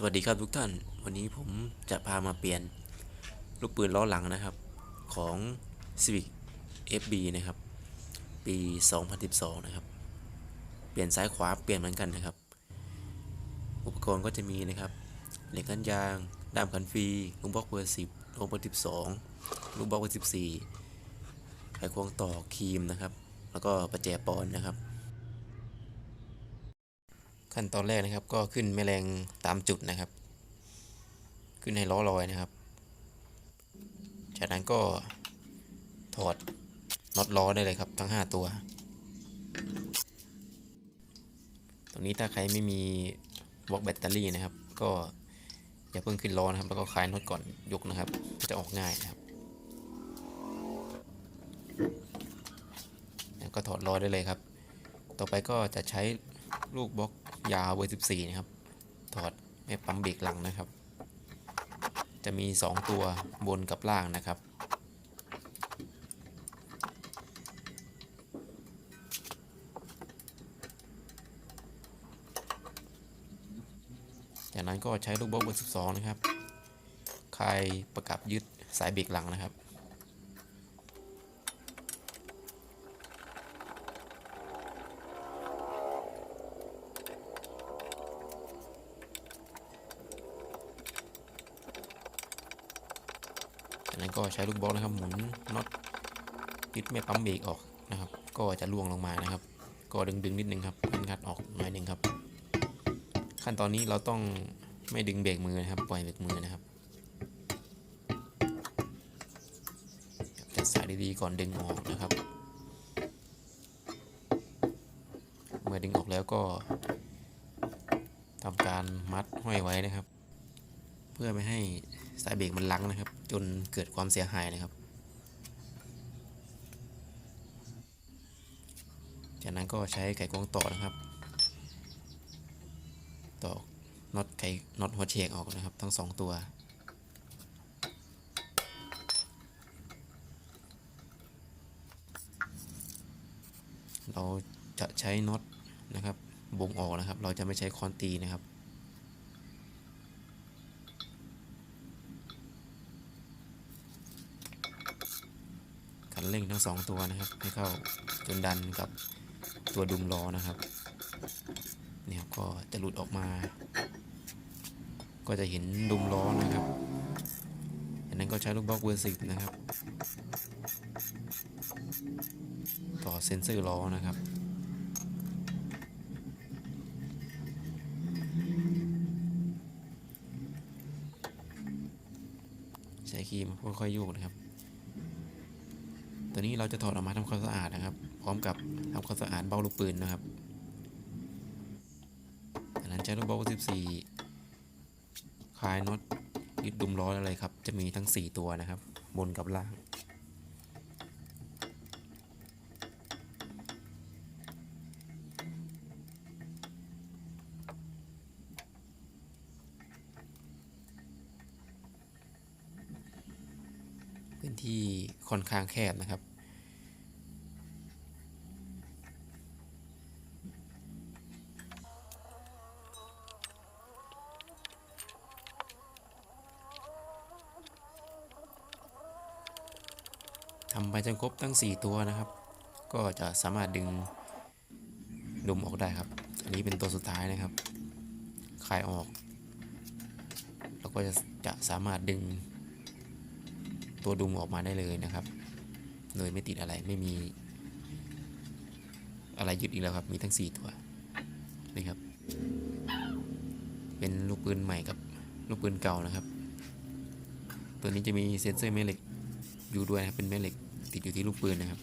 สวัสดีครับทุกท่าน วันนี้ผมจะพามาเปลี่ยนลูกปืนล้อหลังนะครับ ของ Civic FB นะครับ ปี 2012 นะครับ เปลี่ยนซ้ายขวาเปลี่ยนเหมือนกันนะครับ อุปกรณ์ก็จะมีนะครับ เหล็กกันยาง ด้ามกันฟรีลูกบล็อกเบอร์10ลูกบล็อก12ลูกบล็อกเบอร์14ไขควงต่อครีมนะครับ แล้วก็ประแจปอนนะครับ ขั้นตอนแรกนะครับ ก็ขึ้นแมลงตามจุดนะครับ ขึ้นให้ล้อลอยนะครับ จากนั้นก็ถอดน็อตล้อได้เลยครับทั้ง 5 ตัว ตรงนี้ถ้าใครไม่มีบล็อกแบตเตอรี่นะครับ ก็อย่าเพิ่งขึ้นล้อนะครับ แล้วก็คลายน็อตก่อนยกนะครับ จะออกง่ายนะครับแล้วก็ถอดล้อได้เลยครับ ต่อไปก็จะใช้ลูกบล็อก ยาวเบอร์14 นะครับ ถอดแม่ปั๊มเบรกหลังนะครับ จะมี 2 ตัวบนกับล่างนะครับ จากนั้นก็ใช้ลูกบล็อกเบอร์12 นะครับคลายประกับยึดสายเบรกหลังนะครับ นั้นก็ใช้ลูกบอลนะครับหมุนน็อตยึดแม่ปั๊มเบรกออกนะครับ ก็จะล่วงลงมานะครับ ก็ดึงดึงนิดนึงครับมันงัดออกหน่อยหนึ่งครับ ขั้นตอนนี้เราต้องไม่ดึงเบรกมือนะครับ ปล่อยเบรกมือนะครับจัดสายดีๆก่อนดึงออกนะครับ เมื่อดึงออกแล้วก็ทำการมัดห้อยไว้นะครับ เพื่อไม่ให้ สายเบรกมันลังนะครับ จนเกิดความเสียหายนะครับ จากนั้นก็ใช้ไขควงต่อนะครับ ต่อน็อตไขน็อตหัวเชกออกนะครับ ทั้งสองตัวเราจะใช้น็อตนะครับบ่งออกนะครับ เราจะไม่ใช้ค้อนตีนะครับ เร่งทั้งสองตัวนะครับ ให้เข้าจนดันกับตัวดุมล้อนะครับ เนี่ยก็จะหลุดออกมา ก็จะเห็นดุมล้อนะครับจากนั้นก็ใช้ลูกบล็อกเบอร์สิบนะครับ ต่อเซ็นเซอร์ล้อนะครับใช้ครีมค่อยๆโยกนะครับ ตัวนี้เราจะถอดออกมาทำความสะอาดนะครับ พร้อมกับทำความสะอาดเบ้าลูกปืนนะครับจากนั้นใช้ลูกเบ้า14คลายน็อตยึดดุมล้ออะไรครับ จะมีทั้ง 4 ตัวนะครับ บนกับล่างพื้นที่ค่อนข้างแคบนะครับ ไปจนครบทั้ง 4 ตัวนะครับ ก็จะสามารถดึงดุมออกได้ครับ อันนี้เป็นตัวสุดท้ายนะครับคลายออก แล้วก็จะจะสามารถดึง ตัวดุมออกมาได้เลยนะครับ โดยไม่ติดอะไรไม่มี อะไรยึดอีกแล้วครับ มีทั้ง 4 ตัวนี่ครับ เป็นลูกปืนใหม่กับลูกปืนเก่านะครับ ตัวนี้จะมีเซ็นเซอร์แม่เหล็กอยู่ด้วยนะครับเป็นแม่เหล็ก ติดอยู่ที่ลูกปืนนะครับ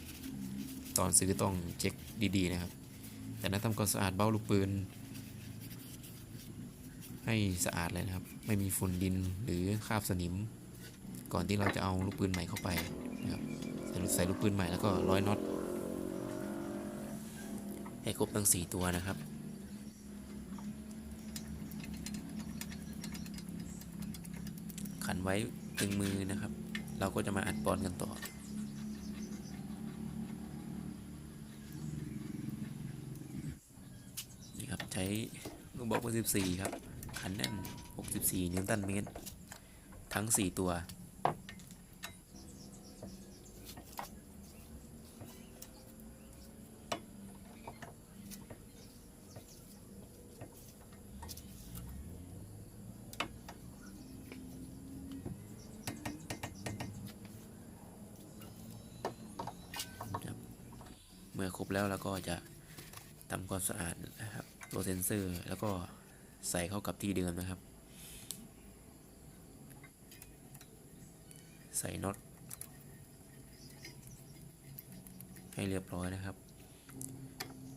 ตอนซื้อต้องเช็คดีๆนะครับจากนั้นทำความสะอาดเบ้าลูกปืน ให้สะอาดเลยนะครับ ไม่มีฝุ่นดินหรือคราบสนิม ก่อนที่เราจะเอาลูกปืนใหม่เข้าไปนะครับใส่ลูกใส่ลูกปืนใหม่แล้วก็ร้อยน็อตให้ครบทั้ง 4 ตัวนะครับขันไว้ตึงมือนะครับ เราก็จะมาอัดบอลกันต่อ นี่ครับใช้ลูกบอลเบอร์14ครับขันแน่น 64 นิวตันเมตร ทั้ง 4 ตัว เมื่อครบแล้วเราก็จะทำความสะอาด ตัวเซนเซอร์ แล้วก็ใส่เข้ากับที่เดิมนะครับ ใส่น็อตให้เรียบร้อยนะครับ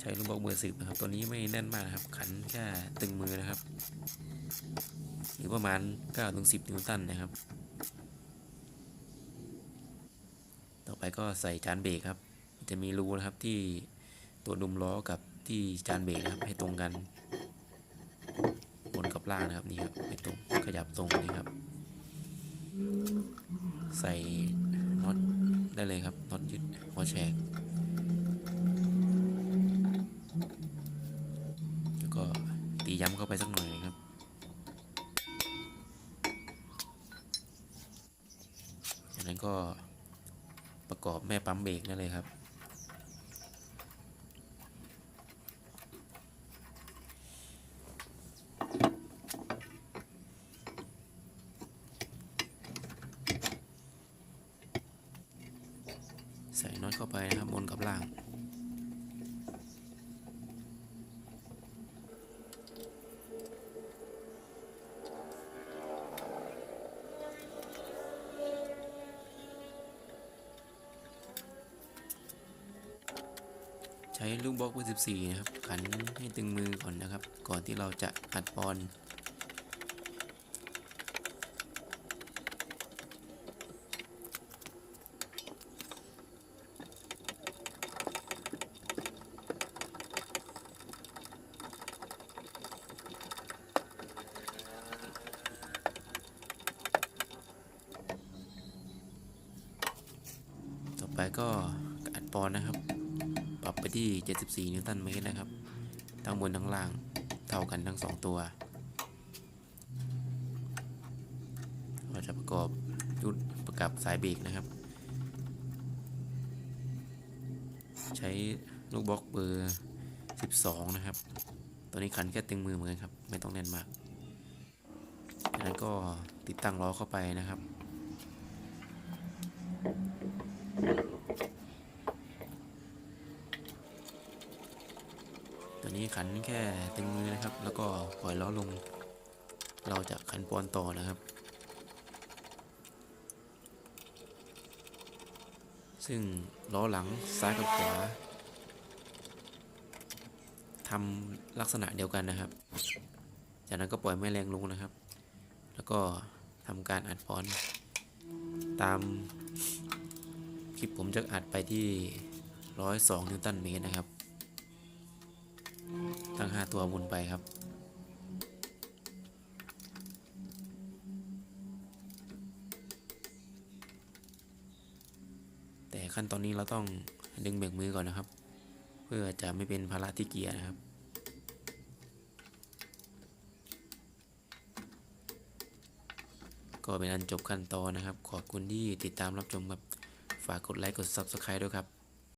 ใช้ลูกบอลเบอร์สิบนะครับ ตัวนี้ไม่แน่นมากครับ ขันแค่ตึงมือนะครับ หรือประมาณ9ถึง10 นิวตันนะครับ ต่อไปก็ใส่จานเบรกครับ จะมีรูนะครับที่ตัวดุมล้อกับ ที่จานเบรกนะครับให้ตรงกัน บนกับล่างนะครับนี่ครับให้ตรงขยับตรงนี่ครับ ใส่น็อตได้เลยครับน็อตยึดหัวแฉกแล้วก็ตีย้ำเข้าไปสักหน่อยครับจากนั้นก็ประกอบแม่ปั๊มเบรกนั่นเลยครับ ใส่น็อต เข้าไปนะครับบนกับล่าง ใช้ลูกบล็อกเบอร์14 นะครับ ขันให้ตึงมือก่อนนะครับ ก่อนที่เราจะอัดปอน ก็อัดปอนนะครับ ปรับไปที่ 74 นิวตันเมตรนะครับ ทั้งบนทั้งล่างเท่ากันทั้ง 2 ตัวเราจะประกอบยุดประกับสายเบรกนะครับ ใช้ลูกบล็อกเบอร์ 12 นะครับตัวนี้ขันแค่ตึงมือเหมือนกันครับ ไม่ต้องแน่นมากจากนั้นก็ติดตั้งล้อเข้าไปนะครับ ตัวนี้ ขันแค่ตึงมือนะครับ แล้วก็ปล่อยล้อลง เราจะขันปอนต่อนะครับ ซึ่งล้อหลังซ้ายกับขวาทำลักษณะเดียวกันนะครับ จากนั้นก็ปล่อยแม่แรงลงนะครับ แล้วก็ทำการอัดปอนตามคลิปผมจะอัดไปที่ 102 นิวตันเมตรนะครับ ทั้ง5ตัววนไปครับ แต่ขั้นตอนนี้เราต้องดึงเบรกมือก่อนนะครับ เพื่อจะไม่เป็นภาระที่เกียร์นะครับก็เป็นอันจบขั้นตอนนะครับ ขอบคุณที่ติดตามรับชมครับ ฝากกดไลค์ กด Subscribe ด้วยครับ